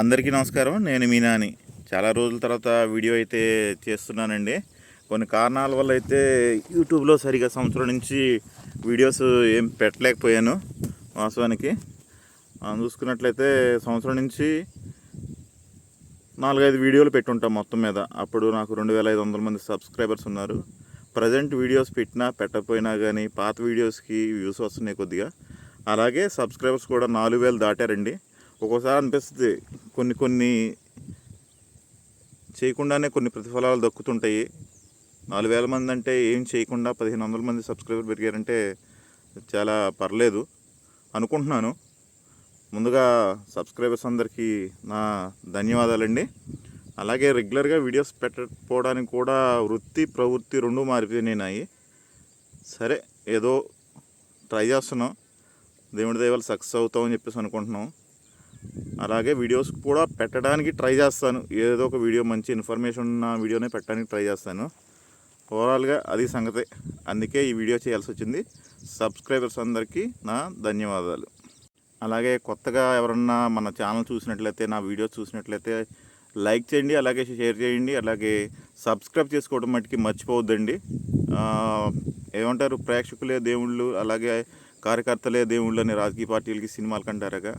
అందరికీ నమస్కారం. నేను మీ నాని చాలా రోజుల తర్వాత వీడియో అయితే చేస్తున్నానండి. కొన్ని కారణాల వల్ల అయితే యూట్యూబ్లో సరిగా సంవత్సరం నుంచి వీడియోస్ ఏం పెట్టలేకపోయాను వాస్తవానికి. చూసుకున్నట్లయితే సంవత్సరం నుంచి నాలుగైదు వీడియోలు పెట్టుంటాం మొత్తం మీద. అప్పుడు నాకు రెండు వేల ఐదు వందల మంది సబ్స్క్రైబర్స్ ఉన్నారు. ప్రజెంట్ వీడియోస్ పెట్టినా పెట్టకపోయినా కానీ పాత వీడియోస్కి వ్యూస్ వస్తున్నాయి కొద్దిగా. అలాగే సబ్స్క్రైబర్స్ కూడా నాలుగు వేలు దాటారండి. ఒక్కోసారి అనిపిస్తుంది. కొన్ని కొన్ని చేయకుండానే కొన్ని ప్రతిఫలాలు దక్కుతుంటాయి. నాలుగు వేల మంది అంటే ఏం చేయకుండా పదిహేను వందల మంది సబ్స్క్రైబర్ పెరిగారంటే చాలా పర్లేదు అనుకుంటున్నాను. ముందుగా సబ్స్క్రైబర్స్ అందరికీ నా ధన్యవాదాలండి. అలాగే రెగ్యులర్గా వీడియోస్ పెట్టకపోవడానికి కూడా వృత్తి ప్రవృత్తి రెండు మారిపోయినాయి. సరే ఏదో ట్రై చేస్తున్నాం. దేవుడి దయవల్ల సక్సెస్ అవుతామని చెప్పేసి అనుకుంటున్నాం. అలాగే వీడియోస్ కూడా పెట్టడానికి ట్రై చేస్తాను. ఏదో ఒక వీడియో మంచి ఇన్ఫర్మేషన్ ఉన్న వీడియోనే పెట్టడానికి ట్రై చేస్తాను. ఓవరాల్గా అది సంగతే. అందుకే ఈ వీడియో చేయాల్సి వచ్చింది. సబ్స్క్రైబర్స్ అందరికీ నా ధన్యవాదాలు. అలాగే కొత్తగా ఎవరన్నా మన ఛానల్ చూసినట్లయితే నా వీడియోస్ చూసినట్లయితే లైక్ చేయండి అలాగే షేర్ చేయండి అలాగే సబ్స్క్రైబ్ చేసుకోవడం మట్టుకి మర్చిపోవద్దండి. ఏమంటారు? ప్రేక్షకులే దేవుళ్ళు అలాగే కార్యకర్తలే దేవుళ్ళు అని రాజకీయ పార్టీలకి సినిమాలకు అంటారుగా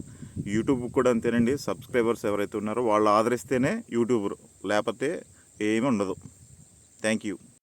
యూట్యూబ్ కూడా అంతేనండి. సబ్స్క్రైబర్స్ ఎవరైతే ఉన్నారో వాళ్ళు ఆదరిస్తేనే యూట్యూబ్ లేకపోతే ఏమీ ఉండదు. Thank you.